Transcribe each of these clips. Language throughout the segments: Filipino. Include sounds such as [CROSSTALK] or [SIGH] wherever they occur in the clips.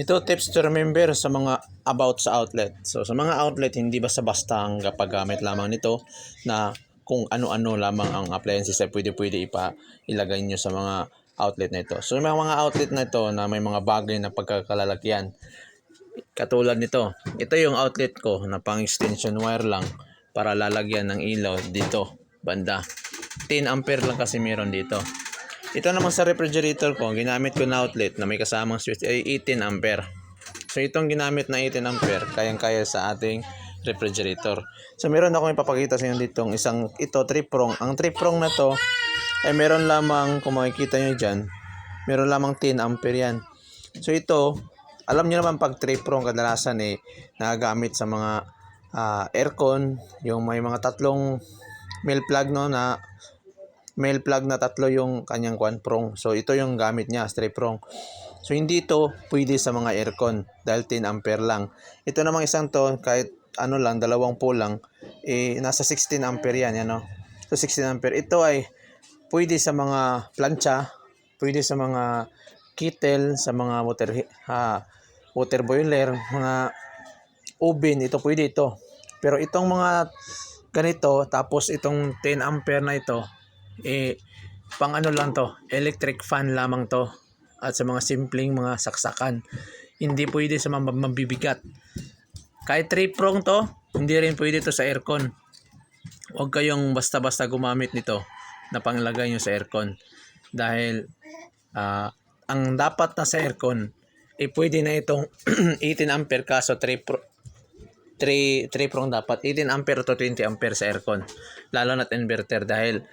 Ito tips to remember sa mga about sa outlet. So sa mga outlet, hindi basta-basta ang kapagamit lamang nito na kung ano-ano lamang ang appliances ay pwede-pwede ipa ilagay nyo sa mga outlet na ito. So may mga outlet na ito na may mga bagay na pagkakalalagyan. Katulad nito. Ito yung outlet ko na pang extension wire lang para lalagyan ng ilaw dito banda. 10 ampere lang kasi meron dito. Ito naman sa refrigerator ko, ginamit ko na outlet na may kasamang switch ay 18 ampere. So itong ginamit na 18 ampere, kayang-kaya sa ating refrigerator. So meron ako ipapakita sa inyo ditong isang ito triprong. Ang triprong na to ay meron lamang kung makikita nyo dyan, meron lamang 10 ampere yan. So ito, alam niyo naman pag triprong kadalasan eh nagagamit sa mga ah, aircon, yung may mga tatlong male plug no na male plug na tatlo yung kanyang kwan prong. So ito yung gamit niya, straight prong. So hindi ito pwede sa mga aircon dahil 10 ampere lang. Ito namang isang to kahit ano lang, dalawang po lang, eh nasa 16 ampere yan, yan no? So 16 ampere. Ito ay pwede sa mga plancha, pwede sa mga kettle, sa mga water ha, water boiler, mga oven, ito pwede ito. Pero itong mga ganito, tapos itong 10 ampere na ito, eh, pang ano lang to, electric fan lamang to. At sa mga simpleng mga saksakan. Hindi pwede sa mga mabibigat. Kahit 3 prong to, hindi rin pwede to sa aircon. Huwag kayong basta-basta gumamit nito na panglagay nyo sa aircon. Dahil ah, ang dapat na sa aircon, eh pwede na itong [CLEARS THROAT] 18 ampere kaso 3 pro, 3, 3 prong dapat 18 ampere to 20 ampere sa aircon lalo na't inverter dahil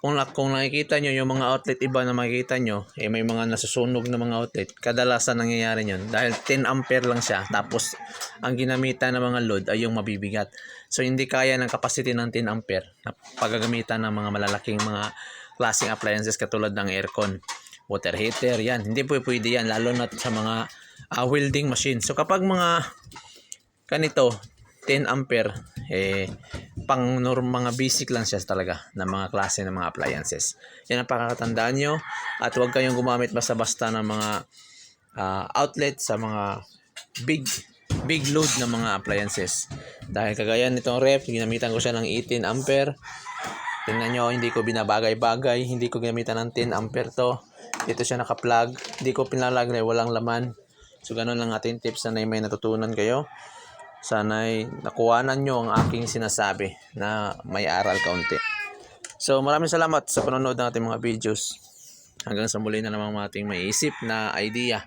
kung, kung nakikita nyo yung mga outlet iba na makikita nyo eh may mga nasusunog na mga outlet. Kadalasan nangyayari yun dahil 10 ampere lang siya tapos ang ginamitan ng mga load ay yung mabibigat. So hindi kaya ng capacity ng 10 ampere na paggagamitan ng mga malalaking mga klaseng appliances katulad ng aircon water heater yan. Hindi po pwede yan lalo na sa mga ah, welding machine. So kapag mga ganito 10 ampere eh pang mga basic lang siya talaga ng mga klase ng mga appliances. Yan ang pakakatandaan nyo at huwag kayong gumamit basta-basta ng mga ah, outlet sa mga big big load ng mga appliances. Dahil kagaya nitong ref ginamitan ko siya ng 18 ampere. Tingnan nyo hindi ko binabagay-bagay hindi ko ginamitan ng 10 ampere to. Dito siya naka-plug hindi ko pinalagay walang laman. So ganun lang ating tips na may natutunan kayo sana'y nakuhanan nyo ang aking sinasabi na may aral kaunti. So maraming salamat sa panonood ng ating mga videos. Hanggang sa muli na naman mga ating may isip na idea.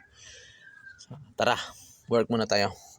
Tara, work muna tayo.